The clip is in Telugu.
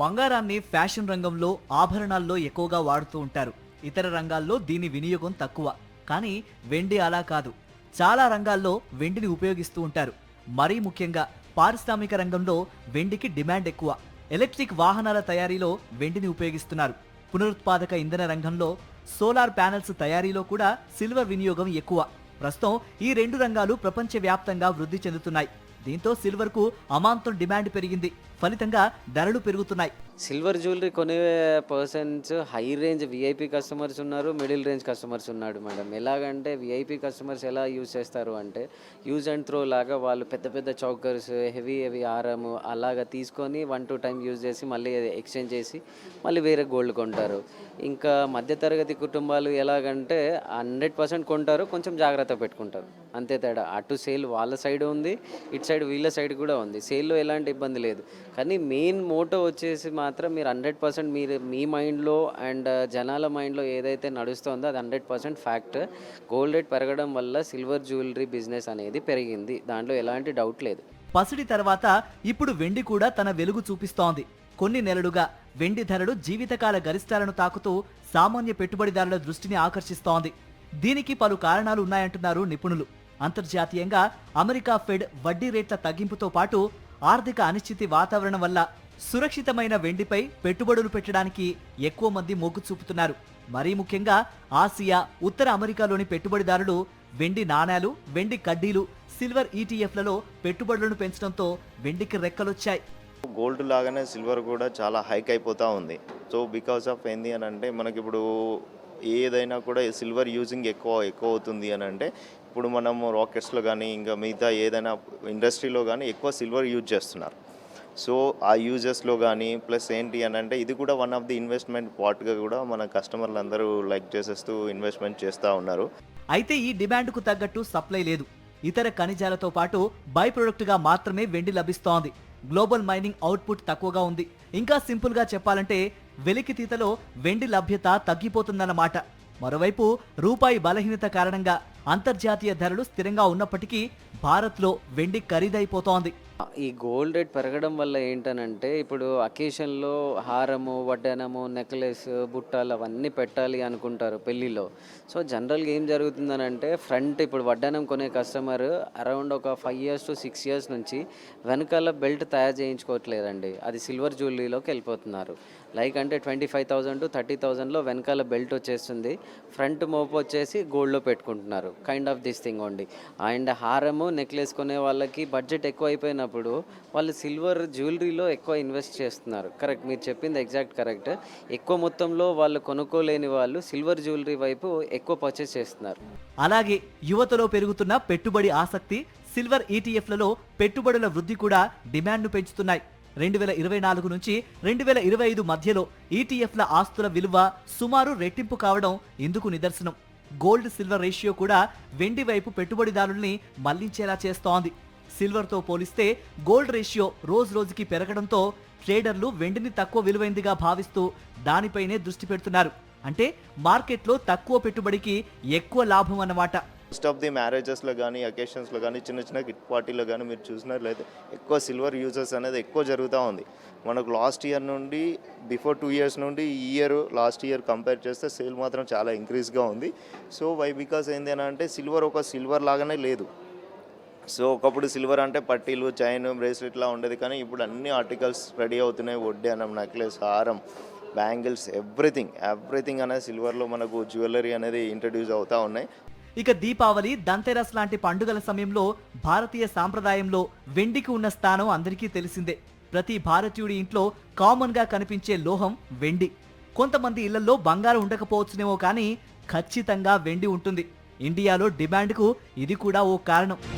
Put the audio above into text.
బంగారాన్ని ఫ్యాషన్ రంగంలో ఆభరణాల్లో ఎక్కువగా వాడుతూ ఉంటారు. ఇతర రంగాల్లో దీని వినియోగం తక్కువ. కానీ వెండి అలా కాదు. చాలా రంగాల్లో వెండిని ఉపయోగిస్తూ ఉంటారు. మరీ ముఖ్యంగా పారిశ్రామిక రంగంలో వెండికి డిమాండ్ ఎక్కువ. ఎలక్ట్రిక్ వాహనాల తయారీలో వెండిని ఉపయోగిస్తున్నారు. పునరుత్పాదక ఇంధన రంగంలో సోలార్ ప్యానెల్స్ తయారీలో కూడా సిల్వర్ వినియోగం ఎక్కువ. ప్రస్తుతం ఈ రెండు రంగాలు ప్రపంచవ్యాప్తంగా వృద్ధి చెందుతున్నాయి. దీంతో సిల్వర్కు అమాంతం డిమాండ్ పెరిగింది. ఫలితంగా ధరలు పెరుగుతున్నాయి. సిల్వర్ జ్యువెలరీ కొనే persons high range VIP customers ఉన్నారు మిడిల్ రేంజ్ కస్టమర్స్ ఉన్నాడు మేడం. ఎలాగంటే విఐపి కస్టమర్స్ ఎలా యూజ్ చేస్తారు అంటే యూజ్ అండ్ త్రో లాగా వాళ్ళు పెద్ద పెద్ద చౌకర్స్ హెవీ హెవీ ఆరము అలాగా తీసుకొని వన్ టూ టైం యూజ్ చేసి మళ్ళీ ఎక్స్చేంజ్ చేసి మళ్ళీ వేరే గోల్డ్ కొంటారు. ఇంకా మధ్యతరగతి కుటుంబాలు ఎలాగంటే హండ్రెడ్ పర్సెంట్ కొంటారు కొంచెం జాగ్రత్త పెట్టుకుంటారు. అంతే తేడా. అటు సేల్ వాళ్ళ సైడ్ ఉంది ఇటు సైడ్ వీళ్ళ సైడ్ కూడా ఉంది. సేల్లో ఎలాంటి ఇబ్బంది లేదు. కానీ మెయిన్ మోటో వచ్చేసి మాత్రం మీరు హండ్రెడ్ పర్సెంట్ మీరు మీ మైండ్లో అండ్ uh, జనాల మైండ్లో ఏదైతే నడుస్తుందో అది hundred percent fact gold rate పెరగడం వల్ల సిల్వర్ జ్యువెలరీ బిజినెస్ అనేది పెరిగింది. దాంట్లో ఎలాంటి డౌట్ లేదు. పసిడి తర్వాత ఇప్పుడు వెండి కూడా తన వెలుగు చూపిస్తోంది. కొన్ని నెలలుగా వెండి ధరలు జీవితకాల గరిష్టాలను తాకుతూ సామాన్య పెట్టుబడిదారుల దృష్టిని ఆకర్షిస్తోంది. దీనికి పలు కారణాలు ఉన్నాయంటున్నారు నిపుణులు. అంతర్జాతీయంగా అమెరికా ఫెడ్ వడ్డీ రేట్ల తగ్గింపుతో పాటు ఆర్థిక అనిశ్చితి వాతావరణం వల్ల సురక్షితమైన వెండిపై పెట్టుబడులు పెట్టడానికి ఎక్కువ మంది మొగ్గు చూపుతున్నారు. మరీ ముఖ్యంగా ఆసియా ఉత్తర అమెరికాలోని పెట్టుబడిదారులు వెండి నాణేలు వెండి కడ్డీలు సిల్వర్ ఈటీఎఫ్లలో పెట్టుబడులను పెంచడంతో వెండికి రెక్కలొచ్చాయి. గోల్డ్ లాగానే సిల్వర్ కూడా చాలా హైక్ అయిపోతూ ఉంది. సో బికాస్ ఆఫ్ ఏంది అని అంటే మనకి ఇప్పుడు ఏదైనా కూడా సిల్వర్ యూజింగ్ ఎక్కువ ఎక్కువ అవుతుంది అని అంటే ఇప్పుడు మనము రాకెట్స్లో కానీ ఇంకా మిగతా ఏదైనా ఇండస్ట్రీలో కానీ ఎక్కువ సిల్వర్ యూజ్ చేస్తున్నారు. సో ఆ యూజెస్లో కానీ ప్లస్ ఏంటి అని అంటే ఇది కూడా వన్ ఆఫ్ ది ఇన్వెస్ట్మెంట్ పార్ట్గా కూడా మన కస్టమర్లు అందరూ లైక్ చేసేస్తూ ఇన్వెస్ట్మెంట్ చేస్తూ ఉన్నారు. అయితే ఈ డిమాండ్కు తగ్గట్టు సప్లై లేదు. ఇతర ఖనిజాలతో పాటు బై ప్రొడక్ట్గా మాత్రమే వెండి లభిస్తోంది. గ్లోబల్ మైనింగ్ అవుట్పుట్ తక్కువగా ఉంది. ఇంకా సింపుల్గా చెప్పాలంటే వెలికితీతలో వెండి లభ్యత తగ్గిపోతుందన్నమాట. మరోవైపు రూపాయి బలహీనత కారణంగా అంతర్జాతీయ ధరలు స్థిరంగా ఉన్నప్పటికీ భారత్లో వెండి ఖరీదైపోతోంది. ఈ గోల్డ్ రేట్ పెరగడం వల్ల ఏంటనంటే ఇప్పుడు అకేషన్లో హారము వడ్డానము నెక్లెస్ బుట్టాలు అవన్నీ పెట్టాలి అనుకుంటారు పెళ్ళిలో. సో జనరల్గా ఏం జరుగుతుందనంటే ఫ్రంట్ ఇప్పుడు వడ్డానం కొనే కస్టమర్ అరౌండ్ ఒక five years to six years నుంచి వెనకాల బెల్ట్ తయారు చేయించుకోవట్లేదండి. అది సిల్వర్ జ్యువెలరీలోకి వెళ్ళిపోతున్నారు. లైక్ అంటే twenty five thousand to thirty థౌసండ్లో వెనకాల బెల్ట్ వచ్చేస్తుంది. ఫ్రంట్ మోపు వచ్చేసి గోల్డ్లో పెట్టుకుంటున్నారు. Kind of this thing only. And హారము నెక్లెస్ కొనే వాళ్ళకి బడ్జెట్ ఎక్కువ అయిపోయినప్పుడు వాళ్ళు సిల్వర్ జ్యువెలరీలో ఎక్కువ ఇన్వెస్ట్ చేస్తున్నారు. కరెక్ట్ మీరు చెప్పింది ఎగ్జాక్ట్ కరెక్ట్ ఎక్కువ మొత్తంలో వాళ్ళు కొనుక్కోలేని వాళ్ళు సిల్వర్ జ్యువెలరీ వైపు ఎక్కువ పర్చేస్ చేస్తున్నారు. అలాగే యువతలో పెరుగుతున్న పెట్టుబడి ఆసక్తి సిల్వర్ ఈటీఎఫ్లలో పెట్టుబడుల వృద్ధి కూడా డిమాండ్ను పెంచుతున్నాయి. రెండు వేల ఇరవై నాలుగు నుంచి రెండు వేల ఇరవై ఐదు మధ్యలో ఈటీఎఫ్ల ఆస్తుల విలువ సుమారు రెట్టింపు కావడం ఇందుకు నిదర్శనం. గోల్డ్ సిల్వర్ రేషియో కూడా వెండి వైపు పెట్టుబడిదారుల్ని మళ్ళించేలా చేస్తోంది. సిల్వర్తో పోలిస్తే గోల్డ్ రేషియో రోజు రోజుకి పెరగడంతో ట్రేడర్లు వెండిని తక్కువ విలువైందిగా భావిస్తూ దానిపైనే దృష్టి పెడుతున్నారు. అంటే మార్కెట్లో తక్కువ పెట్టుబడికి ఎక్కువ లాభం అన్నమాట. మోస్ట్ ఆఫ్ ది మ్యారేజెస్లో కానీ అకేషన్స్లో కానీ చిన్న చిన్న కిట్ పార్టీలో కానీ మీరు చూసినట్లయితే ఎక్కువ సిల్వర్ యూజెస్ అనేది ఎక్కువ జరుగుతూ ఉంది. మనకు లాస్ట్ ఇయర్ నుండి బిఫోర్ టూ ఇయర్స్ నుండి ఈ ఇయర్ లాస్ట్ ఇయర్ కంపేర్ చేస్తే సేల్ మాత్రం చాలా ఇంక్రీజ్గా ఉంది. సో వై బికాస్ ఏంటి అని అంటే సిల్వర్ ఒక సిల్వర్ లాగానే లేదు. సో ఒకప్పుడు సిల్వర్ అంటే పట్టీలు చైన్ బ్రేస్లెట్లా ఉండేది. కానీ ఇప్పుడు అన్ని ఆర్టికల్స్ రెడీ అవుతున్నాయి. వడ్డానం నెక్లెస్ హారం బ్యాంగిల్స్ ఎవ్రీథింగ్ ఎవ్రీథింగ్ అనేది సిల్వర్లో మనకు జ్యువెలరీ అనేది ఇంట్రడ్యూస్ అవుతూ ఉన్నాయి. ఇక దీపావళి దంతెరస్ లాంటి పండుగల సమయంలో భారతీయ సాంప్రదాయంలో వెండికి ఉన్న స్థానం అందరికీ తెలిసిందే. ప్రతి భారతీయుడి ఇంట్లో కామన్గా కనిపించే లోహం వెండి. కొంతమంది ఇళ్ళలో బంగారం ఉండకపోవచ్చునేమో కానీ ఖచ్చితంగా వెండి ఉంటుంది. ఇండియాలో డిమాండ్కు ఇది కూడా ఓ కారణం.